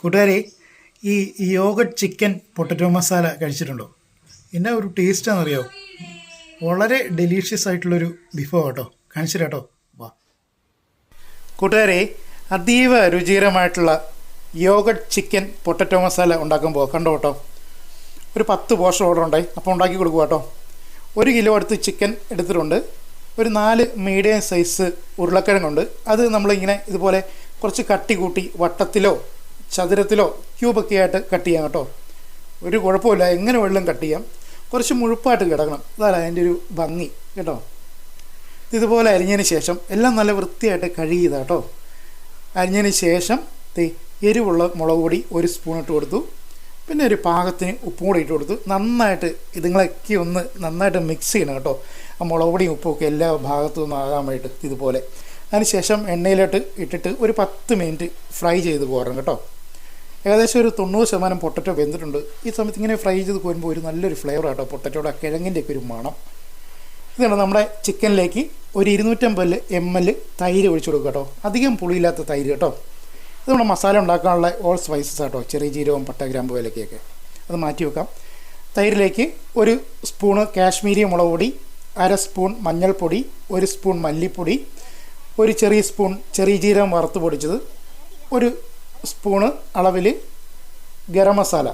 കൂട്ടുകാരെ ഈ yoghurt chicken potato masala കഴിച്ചിട്ടുണ്ടോ? എന്നാ ഒരു ടേസ്റ്റാണെന്ന് അറിയോ വളരെ ഡെലീഷ്യസ് ആയിട്ടുള്ളൊരു വിഭവം കേട്ടോ. കാണിച്ചിട്ടോ വാ. കൂട്ടുകാരെ അതീവ രുചികരമായിട്ടുള്ള യോഗട്ട് ചിക്കൻ പൊട്ടറ്റോ മസാല ഉണ്ടാക്കുമ്പോൾ കണ്ടോ കേട്ടോ? ഒരു പത്ത് പോർഷൻ ഓർഡർ ഉണ്ടായി. അപ്പോൾ ഉണ്ടാക്കി കൊടുക്കുക കേട്ടോ. ഒരു കിലോ അടുത്ത് ചിക്കൻ എടുത്തിട്ടുണ്ട്. ഒരു നാല് മീഡിയം സൈസ് ഉരുളക്കിഴങ്ങുണ്ട്. അത് നമ്മളിങ്ങനെ ഇതുപോലെ കുറച്ച് കട്ടി കൂട്ടി വട്ടത്തിലോ ചതുരത്തിലോ ക്യൂബൊക്കെ ആയിട്ട് കട്ട് ചെയ്യാം കേട്ടോ. ഒരു കുഴപ്പമില്ല. എങ്ങനെ വെള്ളം കട്ട് ചെയ്യാം. കുറച്ച് മുഴുപ്പായിട്ട് കിടക്കണം. അതാണ് അതിന്റെ ഒരു ഭംഗി കേട്ടോ. ഇതുപോലെ അരിഞ്ഞതിന് ശേഷം എല്ലാം നല്ല വൃത്തിയായിട്ട് കഴുകിയതാ കേട്ടോ. അരിഞ്ഞതിന് ശേഷം എരിവുള്ള മുളക് പൊടി ഒരു സ്പൂൺ ഇട്ട് കൊടുത്തു. പിന്നെ ഒരു പാകത്തിന് ഉപ്പും കൂടി ഇട്ട് കൊടുത്തു. നന്നായിട്ട് ഇതുങ്ങളൊക്കെ ഒന്ന് നന്നായിട്ട് മിക്സ് ചെയ്യണം കേട്ടോ. ആ മുളക് പൊടിയും ഉപ്പും ഒക്കെ എല്ലാ ഭാഗത്തു നിന്നാകാൻ വേണ്ടിയിട്ട് ഇതുപോലെ. അതിനുശേഷം എണ്ണയിലോട്ട് ഇട്ടിട്ട് ഒരു പത്ത് മിനിറ്റ് ഫ്രൈ ചെയ്ത് പോരണം കേട്ടോ. ഏകദേശം ഒരു തൊണ്ണൂറ് ശതമാനം പൊട്ടറ്റോ വെന്തിട്ടുണ്ട്. ഈ സമയത്ത് ഇങ്ങനെ ഫ്രൈ ചെയ്ത് കോരുമ്പോൾ ഒരു നല്ലൊരു ഫ്ലേവർ ആട്ടോ പൊട്ടറ്റോയുടെ കിഴങ്ങിന്റെ ഒക്കെ ഒരു മണം. ഇതാണ് നമ്മുടെ ചിക്കനിലേക്ക് ഒരു ഇരുന്നൂറ്റമ്പത് എം എൽ തൈര് ഒഴിച്ചു കൊടുക്കുക കേട്ടോ. അധികം പുളിയില്ലാത്ത തൈര് കേട്ടോ. ഇത് നമ്മുടെ മസാല ഉണ്ടാക്കാനുള്ള ഓൾ സ്പൈസസ് ആട്ടോ. ചെറിയ ജീരകവും പട്ട ഗ്രാമ്പ് വിലക്കൊക്കെ അത് മാറ്റി വെക്കാം. തൈരിലേക്ക് ഒരു സ്പൂണ് കാശ്മീരി മുളക് പൊടി അര സ്പൂൺ മഞ്ഞൾപ്പൊടി ഒരു സ്പൂൺ മല്ലിപ്പൊടി ഒരു ചെറിയ സ്പൂൺ ചെറിയ ജീരകം വറുത്ത് പൊടിച്ചത് ഒരു സ്പൂണ് അളവിൽ ഗരം മസാല.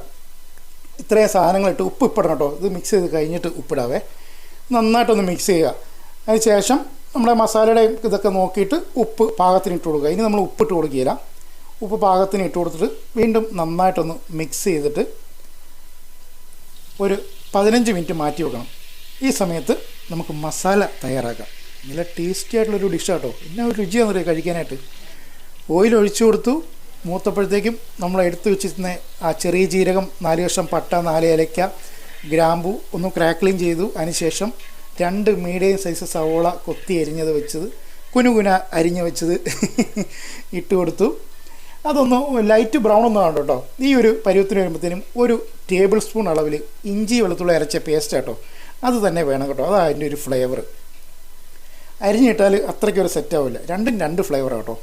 ഇത്രയും സാധനങ്ങളിട്ട് ഉപ്പ് ഇപ്പിടണം കേട്ടോ ഇത് മിക്സ് ചെയ്ത് കഴിഞ്ഞിട്ട് ഉപ്പിടാവേ. നന്നായിട്ടൊന്ന് മിക്സ് ചെയ്യുക. അതിന് ശേഷം നമ്മുടെ മസാലയുടെ ഇതൊക്കെ നോക്കിയിട്ട് ഉപ്പ് പാകത്തിന് ഇട്ട് കൊടുക്കുക. ഇനി നമ്മൾ ഉപ്പിട്ട് കൊടുക്കുകയില്ല. ഉപ്പ് പാകത്തിന് ഇട്ട് കൊടുത്തിട്ട് വീണ്ടും നന്നായിട്ടൊന്ന് മിക്സ് ചെയ്തിട്ട് ഒരു പതിനഞ്ച് മിനിറ്റ് മാറ്റി വെക്കണം. ഈ സമയത്ത് നമുക്ക് മസാല തയ്യാറാക്കാം. നല്ല ടേസ്റ്റി ആയിട്ടുള്ളൊരു ഡിഷാട്ടോ എന്നാ ഒരു രുചിയാണെന്നറിയാം കഴിക്കാനായിട്ട്. ഓയിൽ ഒഴിച്ചു കൊടുത്തു. മൂത്തപ്പോഴത്തേക്കും നമ്മൾ എടുത്തു വെച്ചിരുന്ന ആ ചെറിയ ജീരകം നാല് വർഷം പട്ട നാല് ഏലയ്ക്ക ഗ്രാമ്പു ഒന്ന് ക്രാക്ലിങ് ചെയ്തു. അതിനുശേഷം രണ്ട് മീഡിയം സൈസ് സവോള കൊത്തി അരിഞ്ഞത് വെച്ചത് കുനുകുന അരിഞ്ഞ് വെച്ചത് ഇട്ട് കൊടുത്തു. അതൊന്ന് ലൈറ്റ് ബ്രൗൺ ഒന്നും ആണ് കേട്ടോ. ഈ ഒരു പരുവത്തിന് വരുമ്പോഴത്തേനും ഒരു ടേബിൾ സ്പൂൺ അളവിൽ ഇഞ്ചി വെളുത്തുള്ളി അരച്ച പേസ്റ്റ് കേട്ടോ അത് തന്നെ വേണം കേട്ടോ. അതാണ് അതിന്റെ ഒരു ഫ്ലേവർ അരിഞ്ഞിട്ടാൽ അത്രയ്ക്കൊരു സെറ്റ് ആവില്ല. രണ്ടും രണ്ട് ഫ്ലേവർ കേട്ടോ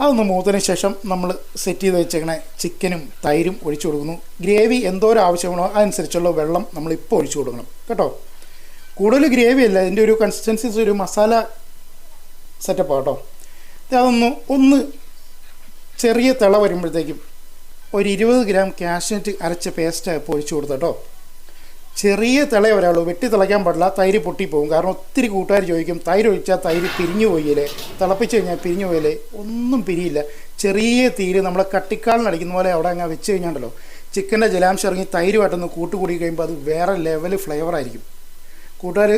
അതൊന്ന് മൂത്തതിന് ശേഷം നമ്മൾ സെറ്റ് ചെയ്ത് വെച്ചേക്കണ ചിക്കനും തൈരും ഒഴിച്ചു കൊടുക്കുന്നു. ഗ്രേവി എന്തോരം ആവശ്യമാണോ അതനുസരിച്ചുള്ള വെള്ളം നമ്മൾ ഇപ്പോൾ ഒഴിച്ചു കൊടുക്കണം. കേട്ടോ? കൂടുതൽ ഗ്രേവി അല്ല ഇതിന്റെ ഒരു കൺസിസ്റ്റൻസി ഒരു മസാല സെറ്റപ്പ് കേട്ടോ. അതൊന്ന് ഒന്ന് ചെറിയ തിള വരുമ്പോഴത്തേക്കും ഒരു ഇരുപത് ഗ്രാം കാഷ്നറ്റ് അരച്ച പേസ്റ്റ് ഇപ്പോൾ ഒഴിച്ചു കേട്ടോ ചെറിയ തിളയെ വരാളൂ വെട്ടി തിളയ്ക്കാൻ പാടില്ല. തൈര് പൊട്ടിപ്പോകും കാരണം ഒത്തിരി കൂട്ടുകാർ ചോദിക്കും തൈര് ഒഴിച്ചാൽ തൈര് പിരിഞ്ഞു പോയില്ലേ? തിളപ്പിച്ച് കഴിഞ്ഞാൽ പിരിഞ്ഞു പോയില്ലേ? ഒന്നും പിരിയില്ല. ചെറിയ തീര് നമ്മൾ കട്ടിക്കാളിന് അടിക്കുന്ന പോലെ അവിടെ അങ്ങ് വെച്ച് കഴിഞ്ഞാണ്ടല്ലോ. ചിക്കന്റെ ജലാംശം ഇറങ്ങി തൈരുമായിട്ടൊന്ന് കൂട്ടുകൂടി കഴിയുമ്പോൾ അത് വേറെ ലെവൽ ഫ്ലേവർ ആയിരിക്കും. കൂട്ടുകാർ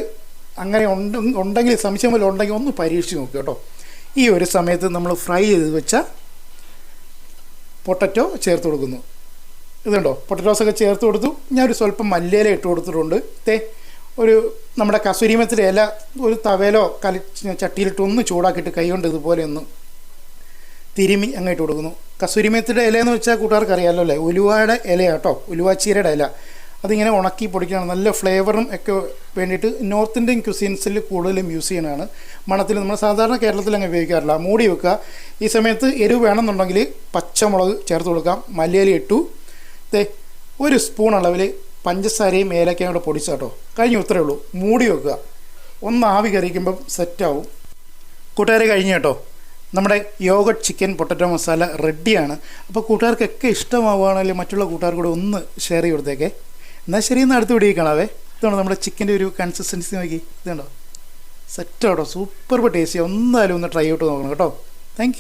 അങ്ങനെ ഉണ്ട് ഉണ്ടെങ്കിൽ സംശയം പോലെ ഉണ്ടെങ്കിൽ ഒന്ന് പരീക്ഷിച്ച് നോക്കുക കേട്ടോ. ഈ ഒരു സമയത്ത് നമ്മൾ ഫ്രൈ ചെയ്ത് വെച്ച പൊട്ടറ്റോ ചേർത്ത് കൊടുക്കുന്നു. ഇതുണ്ടോ? പൊട്ടറ്റോസൊക്കെ ചേർത്ത് കൊടുത്തു. ഞാൻ ഒരു സ്വല്പം മല്ലിയില ഇട്ട് കൊടുത്തിട്ടുണ്ട്. തേ ഒരു നമ്മുടെ കസൂരിമത്തിലെ ഇല ഒരു തവയിലോ കലി ചട്ടിയിലിട്ട് ഒന്ന് ചൂടാക്കിയിട്ട് കൈകൊണ്ട് ഇതുപോലെ ഒന്ന് തിരുമി അങ്ങോട്ട് കൊടുക്കുന്നു. കസൂരിമത്തിന്റെ ഇല എന്ന് വെച്ചാൽ കൂട്ടുകാർക്ക് അറിയാമല്ലോ അല്ലേ? ഉലുവയുടെ ഇല കേട്ടോ. ഉലുവാച്ചീരയുടെ ഇല. അതിങ്ങനെ ഉണക്കി പൊടിക്കണം നല്ല ഫ്ലേവറും ഒക്കെ വേണ്ടിയിട്ട് നോർത്ത് ഇന്ത്യൻ ക്യുസീൻസിൽ കൂടുതലും യൂസ് ചെയ്യണതാണ് മണത്തിൽ നമ്മൾ സാധാരണ കേരളത്തിൽ അങ്ങ് ഉപയോഗിക്കാറില്ല. മൂടി വെക്കുക. ഈ സമയത്ത് എരിവ് വേണമെന്നുണ്ടെങ്കിൽ പച്ചമുളക് ചേർത്ത് കൊടുക്കാം. മല്ലിയില ഇട്ടു. ദേ ഒരു സ്പൂൺ അളവിൽ പഞ്ചസാരയും ഏലക്കയും കൂടെ പൊടിച്ച കേട്ടോ കഴിഞ്ഞു ഇത്രയേ ഉള്ളൂ. മൂടി വെക്കുക. ഒന്ന് ആവി കറിക്കുമ്പം സെറ്റാവും കൂട്ടുകാരെ കഴിഞ്ഞു കേട്ടോ. നമ്മുടെ യോഗട്ട് ചിക്കൻ പൊട്ടറ്റോ മസാല റെഡിയാണ് അപ്പോൾ കൂട്ടുകാർക്കൊക്കെ ഇഷ്ടമാവുകയാണെങ്കിൽ മറ്റുള്ള കൂട്ടുകാർക്കൂടെ ഒന്ന് ഷെയർ ചെയ്ത് കൊടുത്തേക്കേ. എന്നാൽ ശരി എന്നാൽ അടുത്ത വീഡിയോ കാണാവേ. ഇതാണ് നമ്മുടെ ചിക്കന്റെ ഒരു കൺസിസ്റ്റൻസി നോക്കി? ഇതുണ്ടോ? സെറ്റാട്ടോ സൂപ്പർ ടേസ്റ്റി ഒന്നാലും ഒന്ന് ട്രൈ ഔട്ട് നോക്കണം കേട്ടോ. താങ്ക്